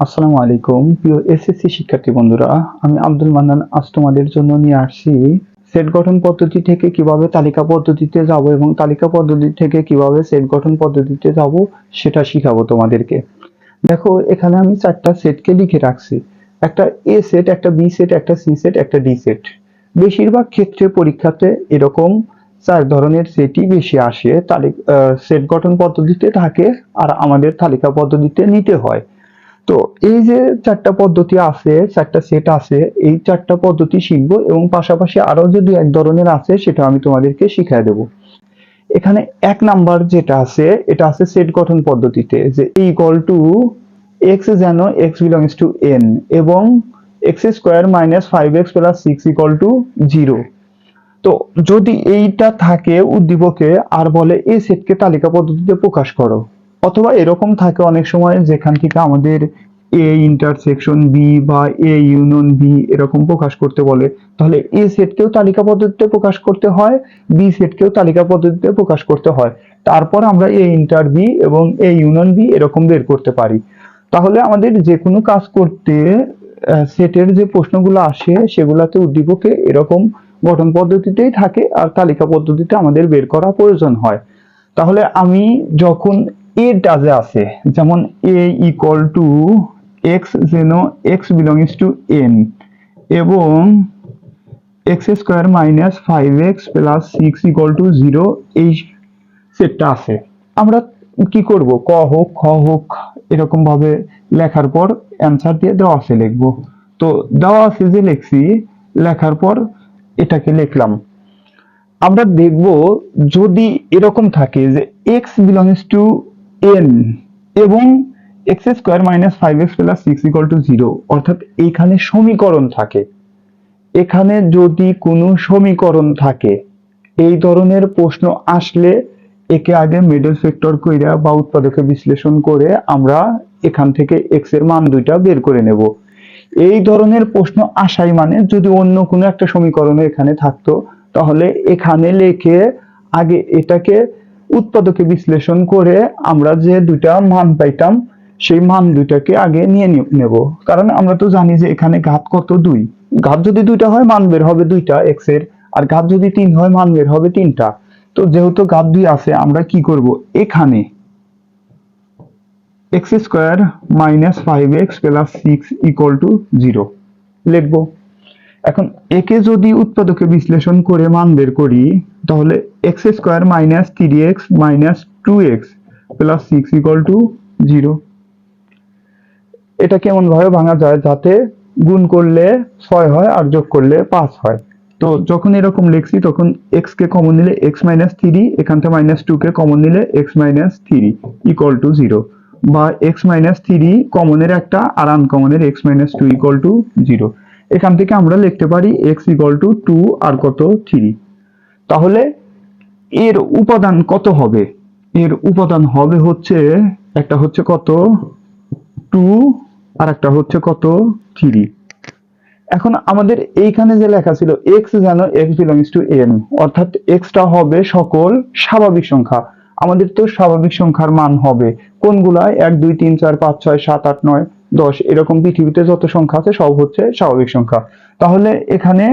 আসসালামু আলাইকুম। প্রিয় এসএসসি শিক্ষার্থী বন্ধুরা, আমি আব্দুল মান্নান আজ তোমাদের জন্য নিয়ে আসছি সেট গঠন পদ্ধতি থেকে কীভাবে তালিকা পদ্ধতিতে যাব এবং তালিকা পদ্ধতি থেকে কীভাবে সেট গঠন পদ্ধতিতে যাব সেটা শিখাবো তোমাদেরকে। দেখো, এখানে আমি চারটা সেটকে লিখে রাখছি। একটা এ সেট, একটা বি সেট, একটা সি সেট, একটা ডি সেট। বেশিরভাগ ক্ষেত্রে পরীক্ষাতে এরকম চার ধরনের সেটই বেশি আসে। তালিকা সেট গঠন পদ্ধতিতে থাকে আর আমাদের তালিকা পদ্ধতিতে নিতে হয়। তো এই যে চারটা পদ্ধতি আছে, চারটা সেট আছে, এই চারটা পদ্ধতি শিখব এবং পাশাপাশি আরও যদি এক ধরনের আছে, সেটা আমি তোমাদেরকে শিখিয়ে দেব। এখানে এক নাম্বার যেটা আছে, এটা আছে সেট গঠন পদ্ধতিতে, যে ইকুয়াল টু এক্স যেন এক্স বিলংস টু এন এবং x square minus five x plus six equal to zero তো যদি এইটা থাকে উদ্দীপকে, আর বলে এই সেটকে তালিকা পদ্ধতিতে প্রকাশ করো। অথবা এরকম থাকে অনেক সময় যেখান থেকে আমাদের এ ইন্টারসেকশন বি বা এ ইউনিয়ন বি এরকম প্রকাশ করতে বলে। তাহলে এ সেটকেও তালিকা পদ্ধতিতে প্রকাশ করতে হয় বি সেটকেও তালিকা পদ্ধতিতে প্রকাশ করতে হয়। তারপর আমরা এ ইন্টার বি এবং এ ইউনিয়ন বি এরকম বের করতে পারি। তাহলে আমাদের যে কোনো কাজ করতে সেটের যে প্রশ্নগুলো আসে সেগুলোতে উদ্দীপকে এরকম গঠন পদ্ধতিতেই থাকে আর তালিকা পদ্ধতিতে আমাদের বের করা প্রয়োজন হয়। তাহলে আমি যখন এ ডাজে আছে, যেমন এ ইকুয়াল টু এক্স যেন এক্স বিলংস টু এন এবং x square minus five x plus six equal to zero এই সেটটা আছে। আমরা কি করব? ক হোক, খ হোক, এরকম ভাবে লেখার পর অ্যান্সার দিয়ে দেওয়া আছে লিখব। তো দেওয়া আছে যে লিখছি, লেখার পর এটাকে লিখলাম। আমরা দেখব যদি এরকম থাকে যে এক্স বিলংস টু এন এবং x square minus five x plus six equal to zero অর্থাৎ এখানে সমীকরণ থাকে। এখানে যদি কোনো সমীকরণ থাকে, এই ধরনের প্রশ্ন আসলে একে আগে মিডল ফ্যাক্টর কইরা বা উৎপাদকে বিশ্লেষণ করে আমরা এখান থেকে এক্সের মান দুইটা বের করে নেব। এই ধরনের প্রশ্ন আসাই মানে যদি অন্য কোনো একটা সমীকরণ এখানে থাকতো, তাহলে এখানে লিখে আগে এটাকে উৎপাদকে বিশ্লেষণ করে আমরা যে দুইটা মান পাইতাম, সেই মান দুইটাকে আগে নিয়ে নেব। কারণ আমরা তো জানি যে এখানে ঘাত কত দুই। ঘাত যদি দুইটা হয়, মান বের হবে দুইটা এক্সের, আর ঘাত যদি তিন হয়, মান বের হবে তিনটা। তো যেহেতু ঘাত দুই আছে, আমরা কি করব? এখানে x square minus five x plus six equal to zero লিখব। এখন একে যদি উৎপাদকে বিশ্লেষণ করে মান বের করি, তাহলে x square minus three x minus two x plus six equal to zero এটা কেমন ভাবে ভাঙা যায়? যাতে গুণ করলে ছয় হয় আর যোগ করলে পাঁচ হয়। তো যখন এরকম লিখছি, তখন এক্স কে কমন নিলে এক্স মাইনাস থ্রি এখান থেকে মাইনাস টু কে কমন নিলে x minus three equal to zero বা এক্স মাইনাস থ্রি কমনের একটা আর আনকমনের x minus two equal to zero এখান থেকে আমরা লিখতে পারি এক্স ইকুয়াল টু টু আর কত? থ্রি তাহলে এর উপাদান কত হবে? এর উপাদান হবে হচ্ছে, একটা হচ্ছে কত? টু আর একটা হচ্ছে কত? থ্রি এখন আমাদের এইখানে যে লেখা ছিল এক্স যেন এক্স বিলংস টু এন অর্থাৎ এক্সটা হবে সকল স্বাভাবিক সংখ্যা। আমাদের তো স্বাভাবিক সংখ্যার মান হবে। কোনগুলা? এক, দুই, তিন, চার, পাঁচ, ছয়, সাত, আট, নয়। দশ, এরকম পৃথিবীতে যত সংখ্যা আছে সব হচ্ছে স্বাভাবিক সংখ্যা। তাহলে এখানে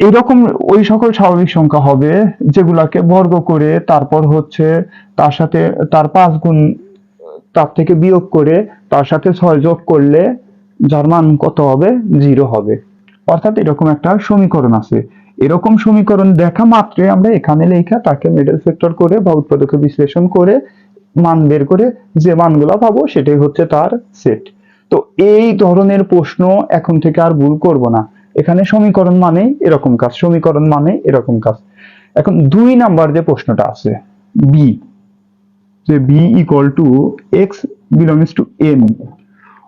এরকম ওই সকল স্বাভাবিক সংখ্যা হবে যেগুলাকে বর্গ করে তারপর হচ্ছে তার সাথে তার পাঁচ গুণ তার থেকে বিয়োগ করে তার সাথে ছয় যোগ করলে যার মান কত হবে? জিরো হবে। অর্থাৎ এরকম একটা সমীকরণ আছে। এরকম সমীকরণ দেখা মাত্রই আমরা এখানে লেখা তাকে মিডল ফ্যাক্টর করে বা উৎপাদকে বিশ্লেষণ করে মান বের করে যে মানগুলো পাবো সেটাই হচ্ছে তার সেট তো এই ধরনের প্রশ্ন এখন থেকে আর ভুল করব না। এখানে সমীকরণ মানে এরকম কাজ, সমীকরণ মানে এরকম কাজ। এখন দুই নাম্বার যে প্রশ্নটা আছে বি যে B equal to x belongs to N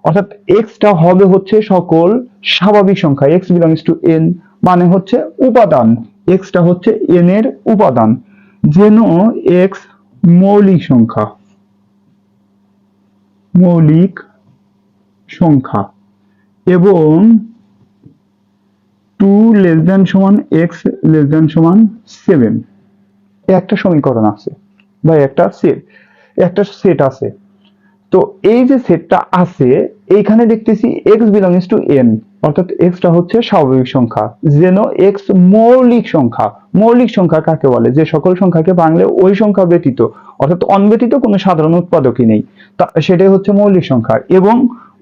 অর্থাৎ এক্সটা হবে হচ্ছে সকল স্বাভাবিক সংখ্যা এক্স বিলংস টু এন মানে হচ্ছে উপাদান। এক্সটা হচ্ছে এন এর উপাদান। যেন এক্স মৌলিক সংখ্যা। মৌলিক সংখ্যা এবং টু লেস দেন সমান এক্স লেস দেন সমান সেভেন একটা সমীকরণ আছে বা একটা সেট একটা সেট আছে। তো এই যে সেটটা আছে, এইখানে দেখতেছি এক্স বিলংস টু এন অর্থাৎ এক্সটা হচ্ছে স্বাভাবিক সংখ্যা, যেন এক্স মৌলিক সংখ্যা। মৌলিক সংখ্যা কাকে বলে? যে সকল সংখ্যাকে ভাঙলে ওই সংখ্যা ব্যতীত, অর্থাৎ অনব্যতীত কোনো সাধারণ উৎপাদকই নেই। সেটাই হচ্ছে মৌলিক সংখ্যা। এবং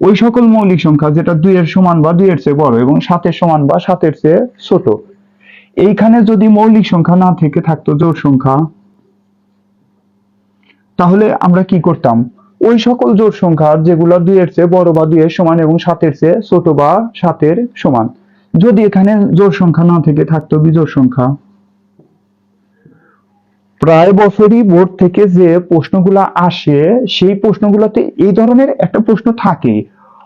ওই সকল মৌলিক সংখ্যা যেটা দুই এর সমান বা দুই এর চেয়ে বড় এবং সাতের সমান বা সাতের চেয়ে ছোট, এইখানে যদি মৌলিক সংখ্যা না থেকে থাকতো জোড় সংখ্যা, তাহলে আমরা কি করতাম? ওই সকল জোড় সংখ্যা যেগুলো দুই এর চেয়ে বড় বা দুই এর সমান এবং সাতের চেয়ে ছোট বা সাতের সমান, যদি এখানে জোড় সংখ্যা না থেকে থাকতো বিজোড় সংখ্যা প্রায় বছরই বোর্ড থেকে যে প্রশ্নগুলো আসে, সেই প্রশ্নগুলোতে এই ধরনের একটা প্রশ্ন থাকে।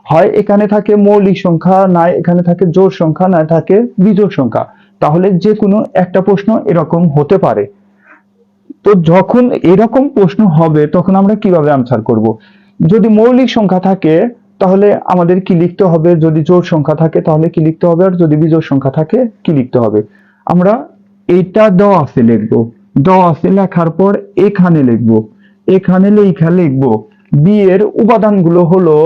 হয় এখানে থাকে মৌলিক সংখ্যা না এখানে থাকে জোড় সংখ্যা না থাকে বিজোড় সংখ্যা। তাহলে যে কোনো একটা প্রশ্ন এরকম হতে পারে। তো যখন এরকম প্রশ্ন হবে, তখন আমরা কীভাবে আনসার করব? যদি মৌলিক সংখ্যা থাকে, তাহলে আমাদের কি লিখতে হবে? যদি জোর সংখ্যা থাকে, তাহলে কি লিখতে হবে? আর যদি বিজোড় সংখ্যা থাকে, কি লিখতে হবে? আমরা এইটা দেওয়া আছে লিখব। আছে লেখার পর এখানে লিখব, এখানে লেখা লিখব বি এর উপাদানগুলো হলো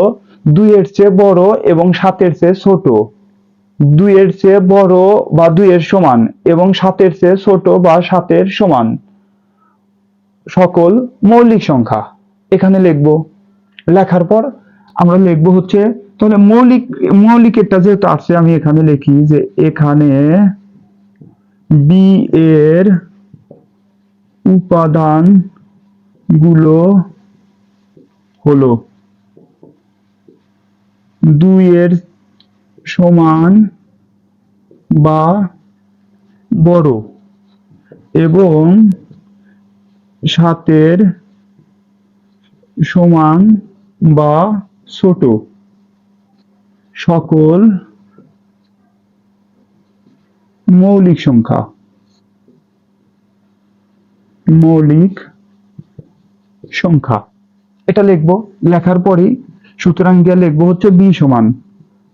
দুইয়ের চেয়ে বড় এবং সাতের চেয়ে ছোট। দুইয়ের চেয়ে বড় বা দুইয়ের সমান এবং সাতের চেয়ে ছোট বা সাতের সমান। সকল মৌলিক সংখ্যা। এখানে লিখব। লেখার পর আমরা লিখব হচ্ছে, তাহলে মৌলিক মৌলিক মৌলিকেরটা যেহেতু আছে, আমি এখানে লিখি যে এখানে বি এর উপাদানগুলো হলো দুই এর সমান বা বড় এবং সাতের সমান বা ছোট। সকল মৌলিক সংখ্যা। মৌলিক সংখ্যা। এটা লিখব, লেখার পরেই সুতরাং গিয়ে লিখব হচ্ছে বি সমান।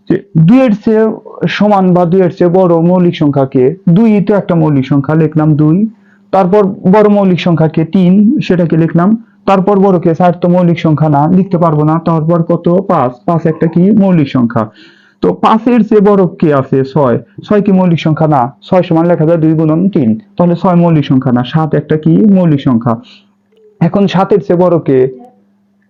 যে দুইয়ের চেয়ে সমান বা দুইয়ের চেয়ে বড় মৌলিক সংখ্যাকে দুই তো একটা মৌলিক সংখ্যা, লিখলাম দুই। তারপর বড় মৌলিক সংখ্যাকে তিন, সেটাকে লিখলাম। তারপর বড়কে চার তো মৌলিক সংখ্যা না, লিখতে পারব না। তারপর কত? পাঁচ। পাঁচ একটা কি? মৌলিক সংখ্যা। তো পাঁচের চেয়ে বড় কে আছে? ছয়। ছয় কি মৌলিক সংখ্যা? না। ছয় সমান লেখা যায় দুই গুণন তিন। তাহলে ছয় মৌলিক সংখ্যা না। সাত একটা কি? মৌলিক সংখ্যা। এখন সাতের চেয়ে বড় কে?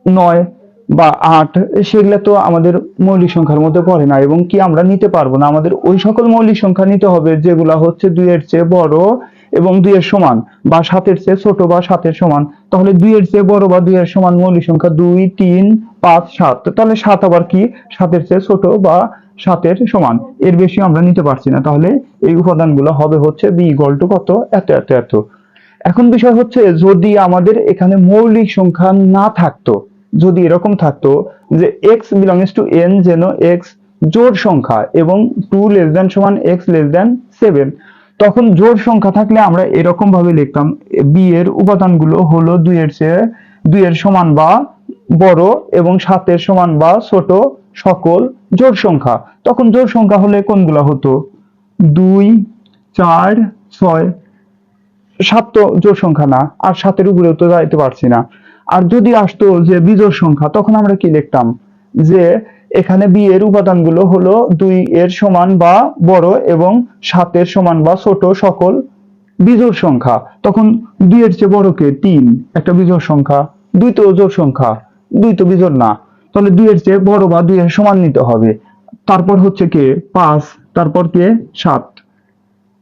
নয় বা আট, সেগুলো তো আমাদের মৌলিক সংখ্যার মধ্যে পড়ে না এবং কি আমরা নিতে পারব না? আমাদের ওই সকল মৌলিক সংখ্যা নিতে হবে, যেগুলা হচ্ছে দুইয়ের চেয়ে বড় এবং দুইয়ের সমান বা সাতের চেয়ে ছোট বা সাতের সমান, তাহলে দুইয়ের চেয়ে বড় বা দুইয়ের সমান মৌলিক সংখ্যা দুই, তিন, পাঁচ, সাত। তাহলে সাত আবার কি? সাতের চেয়ে ছোট বা সাতের সমান। এর বেশি আমরা নিতে পারছি না। তাহলে এই উপাদানগুলো হবে হচ্ছে বি ইকুয়াল টু কত? এত এত এত। এখন বিষয় হচ্ছে যদি আমাদের এখানে মৌলিক সংখ্যা না থাকতো, যদি এরকম থাকতো যে এক্স বিলংস টু এন যেন এক্স জোড় সংখ্যা এবং টু লেস দেন সমান এক্স লেস দেন সেভেন তখন জোড় সংখ্যা থাকলে আমরা এরকম ভাবে লিখতাম বি এর উপাদানগুলো হলো দুইয়ের চেয়ে, দুইয়ের সমান বা বড় এবং সাতের সমান বা ছোট সকল জোড় সংখ্যা। তখন জোড় সংখ্যা হলে কোনগুলা হতো? দুই, চার, ছয়, সাত তো জোড় সংখ্যা না, আর সাতের উপরেও তো যাইতে পারছি না। আর যদি আসতো যে বিজোড় সংখ্যা, তখন আমরা কি লিখতাম? যে এখানে বি এর উপাদানগুলো হলো দুই এর সমান বা বড় এবং সাতের সমান বা ছোট সকল বিজোড় সংখ্যা। তখন দুই এর চেয়ে বড় কে? তিন। একটা বিজোড় সংখ্যা। দুই তো জোড় সংখ্যা। দুই তো বিজোড় না। তাহলে দুই এর চেয়ে বড় বা দুই এর সমান নিতে হবে। তারপর হচ্ছে কে? পাঁচ। তারপর কে? সাত।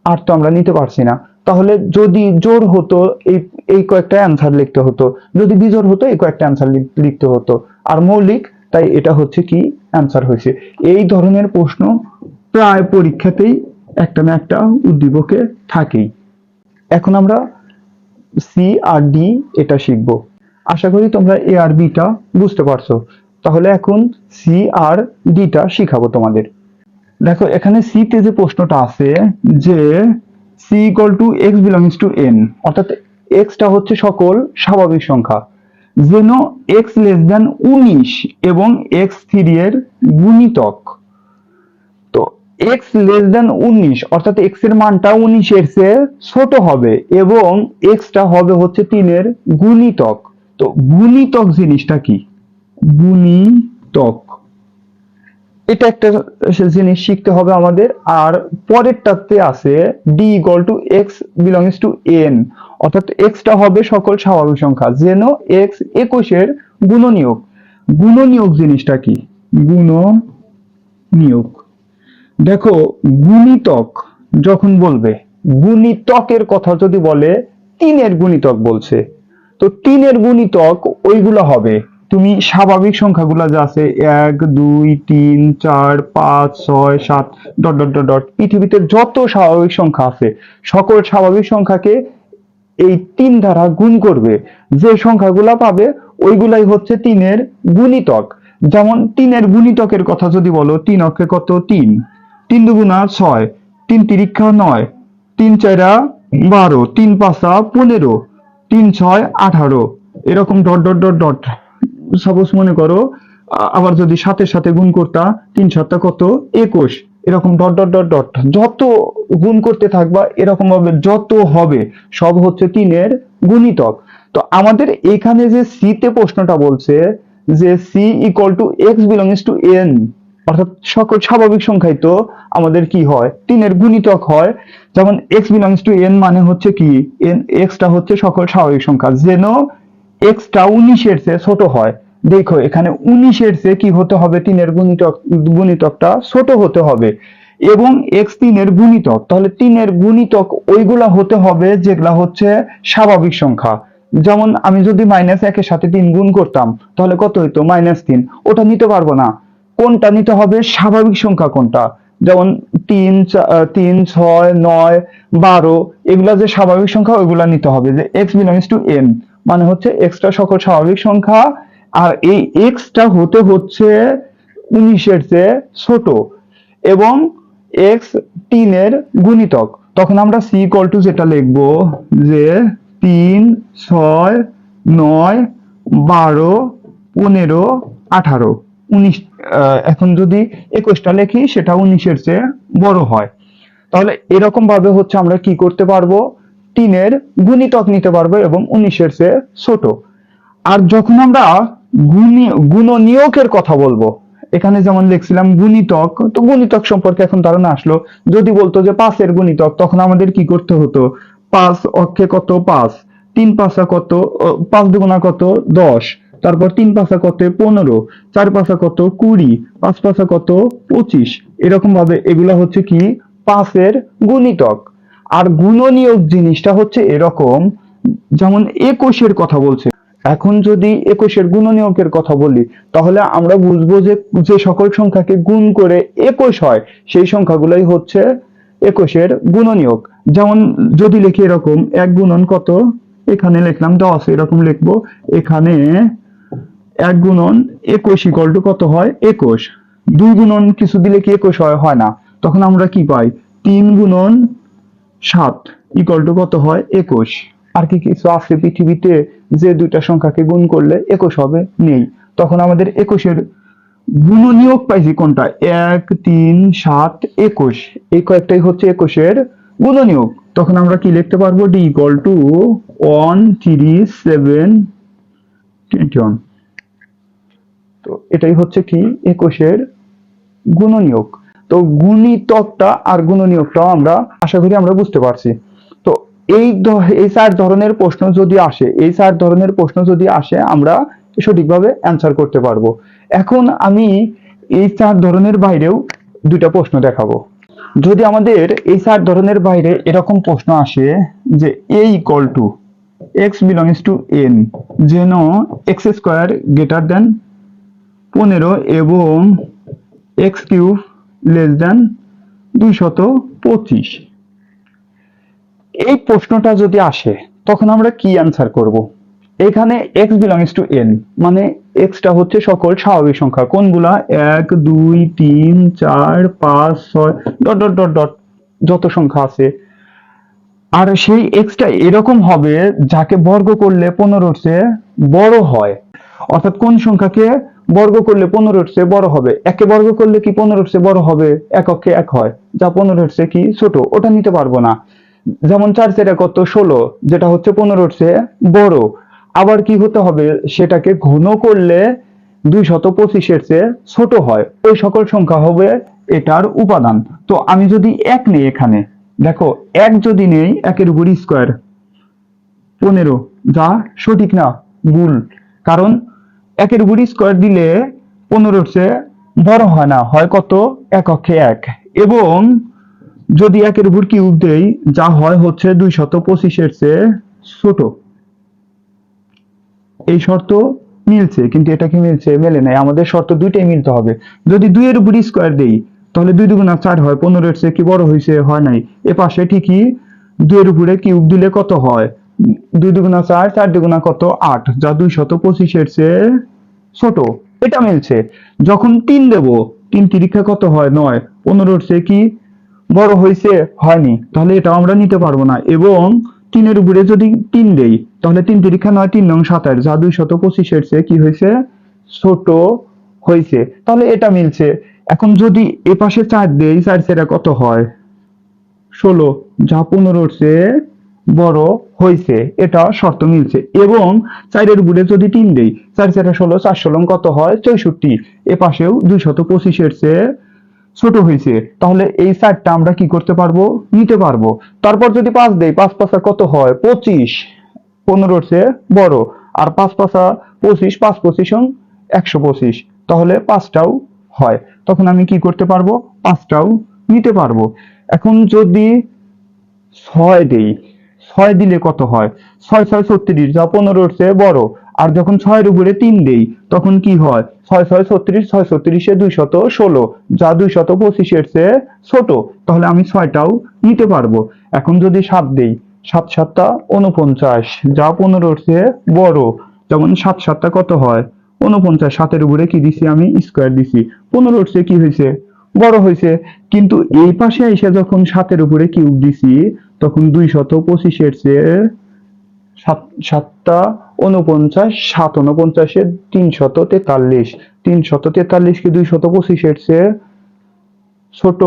আর তো আমরা নিতে পারছি না। তাহলে যদি জোর হতো, এই এই কয়েকটা অ্যান্সার লিখতে হতো। যদি বিজোড় হতো, এই কয়েকটা অ্যান্সার লিখতে হতো। আর মৌলিক তাই এটা হচ্ছে কি অ্যান্সার হয়েছে। এই ধরনের প্রশ্ন প্রায় পরীক্ষাতেই একটা না একটা উদ্দীপকে থাকেই। এখন আমরা সি আর ডি এটা শিখব। আশা করি তোমরা এ আর বিটা বুঝতে পারছ। তাহলে এখন সি আর ডিটা শিখাবো তোমাদের। দেখো, এখানে সি তে যে প্রশ্নটা আছে যে C equal to x belongs to N অর্থাৎ এক্সটা হচ্ছে সকল স্বাভাবিক সংখ্যা। যেন এক্স লেস দেন উনিশ এবং এক্স থ্রি এর গুণিতক। তো এক্স লেস দেন উনিশ, অর্থাৎ এক্সের মানটা উনিশের চেয়ে ছোট হবে এবং এক্সটা হবে হচ্ছে তিনের গুণিতক। তো গুণিতক জিনিসটা কি? গুণিতক। এটা একটা জিনিস শিখতে হবে আমাদের। আর পরেরটাতে আছে D equal to x belongs to N অর্থাৎ এক্সটা হবে সকল স্বাভাবিক সংখ্যা, যেন এক্স একুশের গুণনীয়ক। গুণনীয়ক জিনিসটা কি? গুণনীয়ক। দেখো, গুণিতক যখন বলবে, গুণিতকের কথা যদি বলে, তিনের গুণিতক বলছে। তো তিনের গুণিতক ওইগুলো হবে। তুমি স্বাভাবিক সংখ্যাগুলো যা আছে, এক, দুই, তিন, চার, পাঁচ, ছয়, সাত, ডট ডট ডট ডট, পৃথিবীতে যত স্বাভাবিক সংখ্যা আছে, সকল স্বাভাবিক সংখ্যাকে এই তিন দ্বারা গুণ করবে। যে সংখ্যাগুলা পাবে, ওইগুলাই হচ্ছে তিনের গুণিতক। যেমন তিনের গুণিতকের কথা যদি বলো, তিন অক্ষে কত? তিন। তিন দুগুণা ছয়। তিন তিরিক্ষা নয়। তিন চারা বারো। তিন পাঁচা পনেরো। তিন ছয় আঠারো। এরকম dot dot dot dot. Suppose মনে করো আবার যদি সাথে সাথে গুণ করতা, তিন সাতটা কত? একুশ। এরকম ডট ডট ডট ডট। যত গুণ করতে থাকবা, এরকম ভাবে যত হবে, সব হচ্ছে তিনের গুণিতক। তো আমাদের এখানে যে সি তে প্রশ্নটা বলছে, যে C equal to x belongs to N অর্থাৎ সকল স্বাভাবিক সংখ্যাই তো আমাদের কি হয়? তিনের গুণিতক হয়। যেমন এক্স বিলংস টু এন মানে হচ্ছে কি? এন এক্সটা হচ্ছে সকল স্বাভাবিক সংখ্যা। যেন এক্সটা উনিশের চেয়ে ছোট হয়। দেখো, এখানে উনিশের চেয়ে কি হতে হবে? তিনের গুণিতক, গুণিতকটা ছোট হতে হবে। এবং এক্স তিনের গুণিতক, তাহলে তিনের গুণিতক ওইগুলা হতে হবে যেগুলা হচ্ছে স্বাভাবিক সংখ্যা। যেমন আমি যদি মাইনাস একের সাথে তিন গুণ করতাম, তাহলে কত হইতো? মাইনাস তিন। ওটা নিতে পারব না। কোনটা নিতে হবে? স্বাভাবিক সংখ্যা কোনটা? যেমন তিন তিন, ছয়, নয়, বারো, এগুলা যে স্বাভাবিক সংখ্যা, ওইগুলা নিতে হবে। যে এক্স বিলংস টু এন মানে হচ্ছে এক্সটা সকল স্বাভাবিক সংখ্যা, আর এই এক্সটা হতে হচ্ছে উনিশের চেয়ে ছোট এবং এক্স তিনের গুণিতক। তখন আমরা সি ইকুয়াল টু যেটা লিখব যে তিন, ছয়, নয়, বারো, পনেরো, আঠারো। উনিশ এখন যদি একুশটা লিখি, সেটা উনিশের চেয়ে বড় হয়। তাহলে এরকম ভাবে হচ্ছে আমরা কি করতে পারব? তিনের গুণিতক নিতে পারব এবং উনিশের চেয়ে ছোট। আর যখন আমরা গুণী, গুণনীয়কের কথা বলব, এখানে যেমন লিখছিলাম গুণিতক, তো গুণিতক সম্পর্কে এখন ধারণা আসলো। যদি বলতো যে পাঁচের গুণিতক, তখন আমাদের কি করতে হতো? পাঁচ অক্ষে কত? পাঁচ। তিন পাঁচা কত? পাঁচ দুগুণা কত? দশ। তারপর তিন পাঁচা কত? পনেরো। চার পাঁচা কত? কুড়ি। পাঁচ পাঁচা কত? পঁচিশ। এরকম ভাবে এগুলা হচ্ছে কি? পাঁচের গুণিতক। আর গুণনীয়ক জিনিসটা হচ্ছে এরকম, যেমন একুশের কথা বলছে। এখন যদি একুশের গুণনীয়কের কথা বলি, তাহলে আমরা বুঝব যে যে সকল সংখ্যাকে গুণ করে একুশ হয়, সেই সংখ্যাগুলোই হচ্ছে একুশের গুণনীয়ক। যেমন যদি লিখি এরকম, এক গুণন কত? এখানে লিখলাম দশ, এরকম লিখব। এখানে এক গুণন একুশ ইকল টু কত হয়? একুশ। দুই গুণন কিছু দিলে কি একুশ হয়? হয় না। তখন আমরা কি পাই? তিন গুণন সাত ইকল টু কত হয়? একুশ। আর কি কিছু আছে পৃথিবীতে যে দুইটা সংখ্যাকে গুণ করলে একুশ হবে? নেই। তখন আমাদের একুশের গুণনীয়ক পাইছি কোনটা? এক, তিন, সাত, একুশ। এই কয়েকটাই হচ্ছে একুশের গুণনীয়ক। তখন আমরা কি লিখতে পারব? D equal to one three seven twenty one তো এটাই হচ্ছে কি? একুশের গুণনীয়ক। তো গুণিতকটা আর গুণনীয়কটাও আমরা আশা করি আমরা বুঝতে পারছি। তো এই এই চার ধরনের প্রশ্ন যদি আসে, এই চার ধরনের প্রশ্ন যদি আসে, আমরা সঠিকভাবে অ্যান্সার করতে পারব। এখন আমি এই চার ধরনের বাইরেও দুইটা প্রশ্ন দেখাবো। যদি আমাদের এই চার ধরনের বাইরে এরকম প্রশ্ন আসে যে A equal to x belongs to N যেন এক্স স্কোয়ার গ্রেটার দেন পনেরো এবং এক্স কিউব লেস দেন দুইশত পঁচিশ। এই প্রশ্নটা যদি আসে, তখন আমরা কি অ্যান্সার করব? এখানে এক্স বিলংস টু এন মানে এক্সটা হচ্ছে সকল স্বাভাবিক সংখ্যা। কোনগুলা? এক, দুই, তিন, চার, পাঁচ, ছয়, ডট ডট ডট ডট, যত সংখ্যা আছে। আর সেই এক্সটা এরকম হবে, যাকে বর্গ করলে পনেরোর চেয়ে বড় হয়। অর্থাৎ কোন সংখ্যাকে? বর্গ করলে পনেরোর চেয়ে বড় হবে। একে বর্গ করলে কি পনেরোর চেয়ে বড় হবে? এককে এক হয়। যা পনেরোর চেয়ে কি ছোট? ওটা নিতে পারব না। যেমন চার চেয়ে কত? ষোলো, যেটা হচ্ছে পনেরোর চেয়ে বড়। আবার কি হতে হবে? সেটাকে ঘন করলে দুই শত পঁচিশের চেয়ে ছোট হয়। ওই সকল সংখ্যা হবে এটার উপাদান। তো আমি যদি এক নেই এখানে, দেখো, এক যদি নেই, একের উপর স্কোয়ার পনেরো, যা সঠিক না, ভুল। কারণ একের উপর স্কোয়ার দিলে পনেরোর চেয়ে বড় হয় না, হয় কত? এক অক্ষে এক। এবং যদি একের উপর কিউব দেই, যা হয় হচ্ছে দুই শত পঁচিশের চেয়ে ছোট। এই শর্ত মিলছে, কিন্তু এটা কি মিলছে? মেলে নাই। আমাদের শর্ত দুইটাই মিলতে হবে। যদি দুইয়ের উপর স্কোয়ার দেই, তাহলে দুই দুগুণা চার হয়। পনেরোর চেয়ে কি বড় হয়েছে হয় নাই। এ পাশে ঠিকই দুইয়ের উপরে কিউব দিলে কত হয়? দুই দুগুণা চার চার দুগুণা কত? আট। যা দুই শত পঁচিশের চেয়ে ছোট। এটা মিলছে। যখন তিন দেব, তিন তিরিক্ষা কত হয়? নয়। পনেরোর চেয়ে কি বড় হয়েছে হয়নি। তাহলে এটাও আমরা নিতে পারব না। এবং তিনের উপরে যদি তিন দেই, তাহলে তিন তিরিক্ষা নয়, তিন নং সাতাশ যা দুই শত পঁচিশের চেয়ে কি হয়েছে ছোট হয়েছে তাহলে এটা মিলছে। এখন যদি এ পাশে চার দেই, চার সেরা কত হয়? ষোলো। যা পনেরোর চেয়ে বড় হয়েছে এটা শর্ত মিলছে। এবং চারের উপরে যদি তিন দেই, চার চারে ষোলো, চার ষোলো কত হয়? চৌষট্টি। এ পাশেও দুই শত পঁচিশের চেয়ে ছোট হয়েছে তাহলে এই চারটা আমরা কি করতে পারব? নিতে পারব। তারপর যদি পাঁচ দেই, পাঁচ পাঁচা কত হয়? পঁচিশ। পনেরোর চেয়ে বড়। আর পাঁচ পাঁচা পঁচিশ, পাঁচ পঁচিশ একশো পঁচিশ। তাহলে পাঁচটাও হয়। তখন আমি কি করতে পারব? পাঁচটাও নিতে পারব। এখন যদি ছয় দেই ছয় দিলে কত হয়? ছয় ছয়, ছত্রিশ যা পনেরোর চেয়ে বড়। আর যখন ছয়ের উপরে তিন দেই, তখন কি হয়? ছয় ছয়, ছত্রিশ, ছয়, ছত্রিশে দুই শত ষোলো। যা দুই শত পঁচিশের চেয়ে ছোট, তাহলে আমি ছয়টাও নিতে পারব। এখন যদি সাত দেই, সাত, সাতটা উনপঞ্চাশ যা পনেরোর চেয়ে বড়, যেমন সাত, সাতটা কত হয়? উনপঞ্চাশ সাতের উপরে কি দিছি আমি? স্কোয়ার দিছি। পনেরোর চেয়ে কি হয়েছে বড় হয়েছে কিন্তু এই পাশে এসে যখন সাতের উপরে কিউব দিছি তখন দুই শত পঁচিশের চেয়ে সাত, সাতটা উনপঞ্চাশ সাত উনপঞ্চাশে তিন শত তেতাল্লিশ। তিন শত তেতাল্লিশ কি দুই শত পঁচিশের চেয়ে ছোট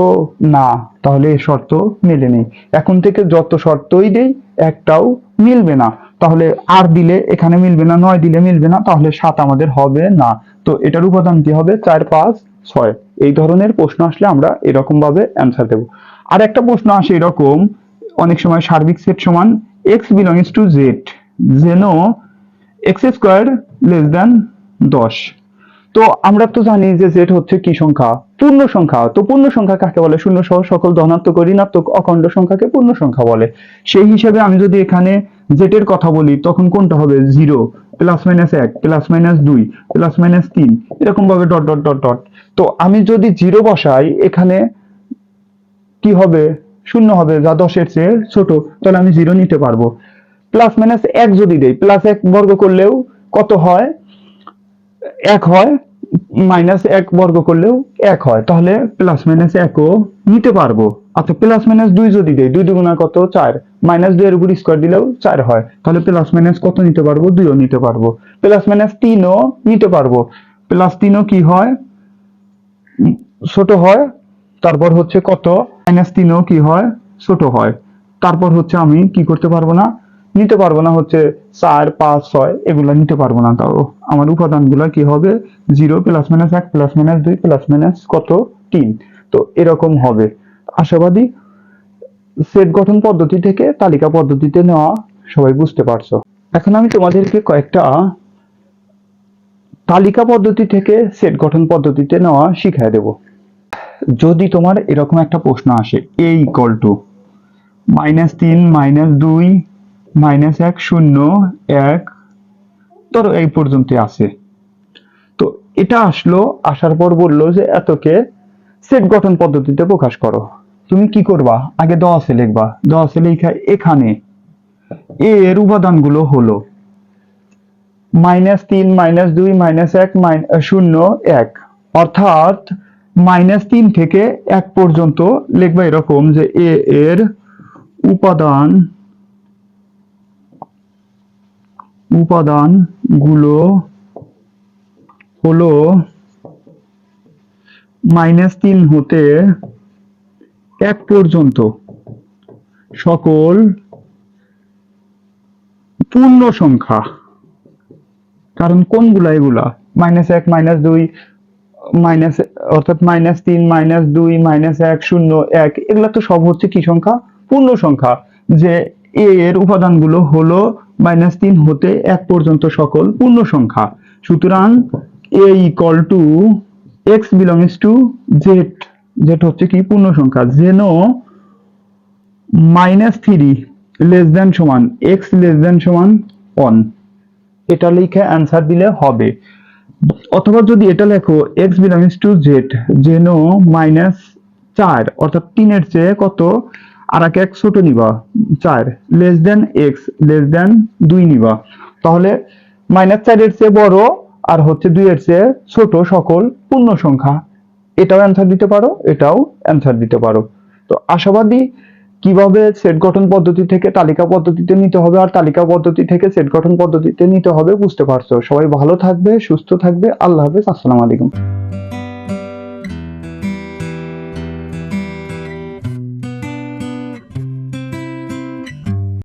না, তাহলে এই শর্ত মেলেনি এখন থেকে যত শর্তই দেই, একটাও মিলবে না। তাহলে আর দিলে এখানে মিলবে না, নয় দিলে মিলবে না, তাহলে সাত আমাদের হবে না। তো এটার উপাদান কি হবে? চার, পাঁচ, ছয়। এই ধরনের প্রশ্ন আসলে আমরা এরকম ভাবে অ্যান্সার দেব। আর একটা প্রশ্ন আসে এরকম অনেক সময় সার্বিক সেট সমান এক্স বিলংস টু জেড যেন এক্স স্কোয়ার লেস দেন দশ। তো আমরা তো জানি যে জেড হচ্ছে কি সংখ্যা? পূর্ণ সংখ্যা। তো পূর্ণ সংখ্যা কাকে বলে? শূন্য সহ সকল ধনাত্মক ও ঋণাত্মক অখণ্ড সংখ্যাকে পূর্ণ সংখ্যা বলে। সেই হিসেবে আমি যদি এখানে জেড এর কথা বলি, তখন কোনটা হবে? জিরো প্লাস মাইনাস এক প্লাস মাইনাস দুই প্লাস মাইনাস তিন, এরকম ভাবে ডট ডট ডট ডট তো আমি যদি জিরো বসাই, এখানে কি হবে? শূন্য হবে, যা দশের চেয়ে ছোট, তাহলে আমি জিরো নিতে পারব। প্লাস মাইনাস এক যদি দেই প্লাস এক বর্গ করলেও কত হয়? এক হয় মাইনাস এক বর্গ করলেও এক হয়, তাহলে প্লাস মাইনাস একও নিতে পারব। আচ্ছা প্লাস মাইনাস দুই যদি দেই, দুই দুগুণা কত? চার। মাইনাস দুই এর উপর স্কোয়ার দিলেও চার হয়, তাহলে প্লাস মাইনাস কত নিতে পারব? দুইও নিতে পারব। প্লাস মাইনাস তিনও নিতে পারব। প্লাস তিনও কি হয়? ছোট হয় তারপর হচ্ছে কত? মাইনাস তিনও কি হয়? ছোট হয়। তারপর হচ্ছে আমি কি করতে পারব না? নিতে পারব না হচ্ছে চার, পাঁচ, ছয়, এগুলা নিতে পারব না তাও। আমার উপাদানগুলো কি হবে? জিরো প্লাস মাইনাস এক প্লাস মাইনাস দুই প্লাস মাইনাস কত? তিন। তো এরকম হবে। আশাবাদী সেট গঠন পদ্ধতি থেকে তালিকা পদ্ধতিতে নেওয়া সবাই বুঝতে পারছ। এখন আমি তোমাদেরকে কয়েকটা তালিকা পদ্ধতি থেকে সেট গঠন পদ্ধতিতে নেওয়া শিখাই দেব। যদি তোমার এরকম একটা প্রশ্ন আসে এ ইকুয়াল টু মাইনাস তিন মাইনাস দুই মাইনাস এক, শূন্য, এক, ধরো এই পর্যন্ত আছে। তো এটা আসলো, আসার পর বলল যে এতকে সেট গঠন পদ্ধতিতে প্রকাশ করো। তুমি কি করবা? আগে দশে লিখবা। দশে লিখা এখানে। এ এর উপাদানগুলো হলো মাইনাস তিন মাইনাস দুই মাইনাস এক শূন্য, এক। অর্থাৎ মাইনাস তিন থেকে এক পর্যন্ত লিখবা এরকম যে এ এর উপাদান উপাদানগুলো হলো মাইনাস তিন হতে এক পর্যন্ত। সকল পূর্ণ সংখ্যা। কারণ কোনগুলা এগুলা? মাইনাস এক, মাইনাস দুই মাইনাস, অর্থাৎ মাইনাস তিন, মাইনাস দুই, মাইনাস এক, শূন্য, এক, এগুলা তো সব হচ্ছে কি সংখ্যা? পূর্ণ সংখ্যা, যে এ এর উপাদানগুলো হলো মাইনাস তিন হতে এক পর্যন্ত সকল পূর্ণ সংখ্যা। সুতরাং A equal to x belongs to Z Z হচ্ছে কি পূর্ণ সংখ্যা। যেন মাইনাস থ্রি লেস দেন সমান এক্স লেস দেন সমান ওয়ান এটা লিখে অ্যান্সার দিলে হবে। অথবা যদি এটা লেখো এক্স বিলংস টু জেড যেন মাইনাস চার, অর্থাৎ তিনের চেয়ে কত? আর এক এক ছোট নিবা, চার less than x less than দুই নিবা। তাহলে মাইনাস চারের চেয়ে বড়, আর হচ্ছে দুইয়ের চেয়ে ছোট সকল পূর্ণ সংখ্যা এটাও অ্যান্সার দিতে পারো, এটাও অ্যান্সার দিতে পারো। তো আশাবাদী কীভাবে সেট গঠন পদ্ধতি থেকে তালিকা পদ্ধতিতে নিতে হবে আর তালিকা পদ্ধতি থেকে সেট গঠন পদ্ধতিতে নিতে হবে বুঝতে পারছ। সবাই ভালো থাকবে, সুস্থ থাকবে। আল্লাহ হাফেজ, আসসালামু আলাইকুম।